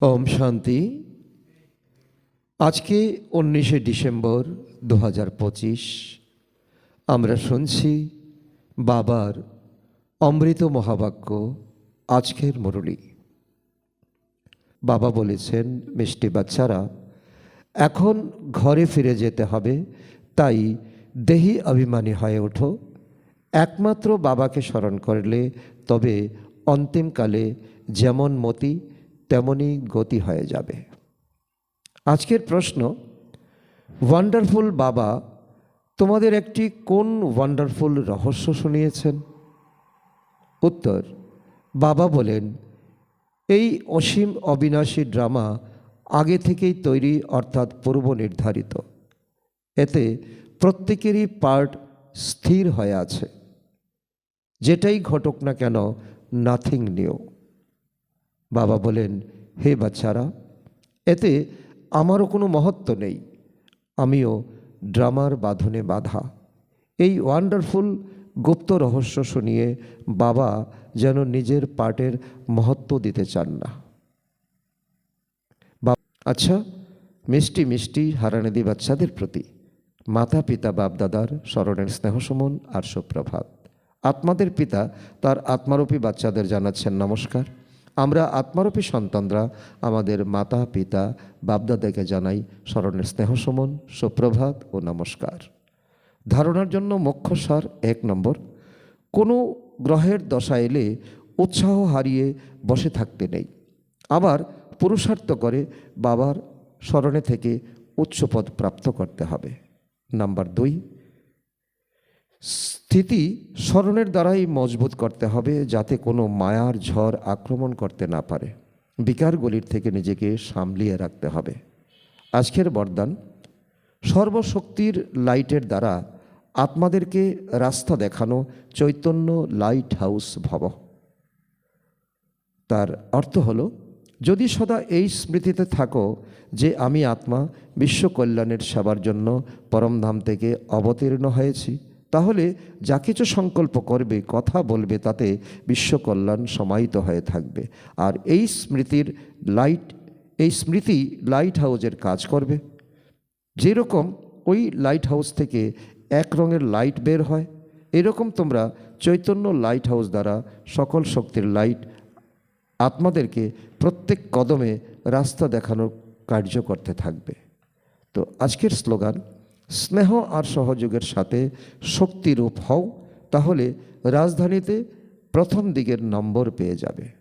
ওম শান্তি। আজকে উনিশে ডিসেম্বর দু পঁচিশ, আমরা শুনছি বাবার অমৃত মহাবাক্য, আজকের মুরলী। বাবা বলেছেন, মিষ্টি বাচ্চারা, এখন ঘরে ফিরে যেতে হবে, তাই দেহি অভিমানী হয়ে ওঠো। একমাত্র বাবাকে স্মরণ করলে তবে অন্তিমকালে যেমন মতি তেমনই গতি হয়ে যাবে। আজকের প্রশ্ন ওয়ান্ডারফুল বাবা, তোমাদের একটি কোন ওয়ান্ডারফুল রহস্য শুনিয়েছেন? উত্তর, বাবা বলেন, এই অসীম অবিনাশী ড্রামা আগে থেকেই তৈরি অর্থাৎ পূর্ব নির্ধারিত। এতে প্রত্যেকেরই পার্ট স্থির হয়ে আছে। যেটাই ঘটক না কেন নাথিং নিউ বাবা বলেন, হে বাচ্চারা, এতে আমারও কোনো মহত্ব নেই। আমিও ড্রামার বাঁধনে বাধা। এই ওয়ান্ডারফুল গুপ্ত রহস্য শুনিয়ে বাবা যেন নিজের পার্টের মহত্ব দিতে চান না। আচ্ছা মিষ্টি মিষ্টি হারানিদি বাচ্চাদের প্রতি। মাতা পিতা বাপদাদার স্মরণের স্নেহসমন আর সুপ্রভাত। আত্মাদের পিতা তার আত্মারূপী বাচ্চাদের জানাচ্ছেন নমস্কার। আমরা আত্মারূপী সন্তানরা আমাদের মাতা, পিতা, বাপদাদাকে জানাই স্মরণের স্নেহসমন সুপ্রভাত ও নমস্কার। ধারণার জন্য মুখ্য সার এক নম্বর, কোনো গ্রহের দশা এলে উৎসাহ হারিয়ে বসে থাকতে নেই। আবার পুরুষার্থ করে বাবার স্মরণে থেকে উচ্চপদ প্রাপ্ত করতে হবে। নাম্বার দুই স্থিতি স্মরণের দ্বারাই মজবুত করতে হবে যাতে কোনো মায়ার ঝড় আক্রমণ করতে না পারে। বিকারগুলির থেকে নিজেকে সামলিয়ে রাখতে হবে। আজকের বরদান, সর্বশক্তির লাইটের দ্বারা আত্মাদেরকে রাস্তা দেখানো চৈতন্য লাইট হাউস ভব। তার অর্থ হলো, যদি সদা এই স্মৃতিতে থাকো যে আমি আত্মা, বিশ্বকল্যাণের সেবার জন্য পরমধাম থেকে অবতীর্ণ হয়েছি তাহলে যা কিছু সংকল্প করবে, কথা বলবে, তাতে বিশ্বকল্যাণ সমাহিত হয়ে থাকবে। আর এই স্মৃতির লাইট এই স্মৃতি লাইট হাউজের কাজ করবে। যেরকম ওই লাইট হাউস থেকে এক রঙের লাইট বের হয়, এরকম তোমরা চৈতন্য লাইট হাউস দ্বারা সকল শক্তির লাইট আত্মাদেরকে প্রত্যেক কদমে রাস্তা দেখানোর কার্য করতে থাকবে। তো আজকের স্লোগান স্নেহ আর সহযোগের সাথে শক্তিরূপ হও তাহলে রাজধানীতে প্রথম দিকের নম্বর পেয়ে যাবে।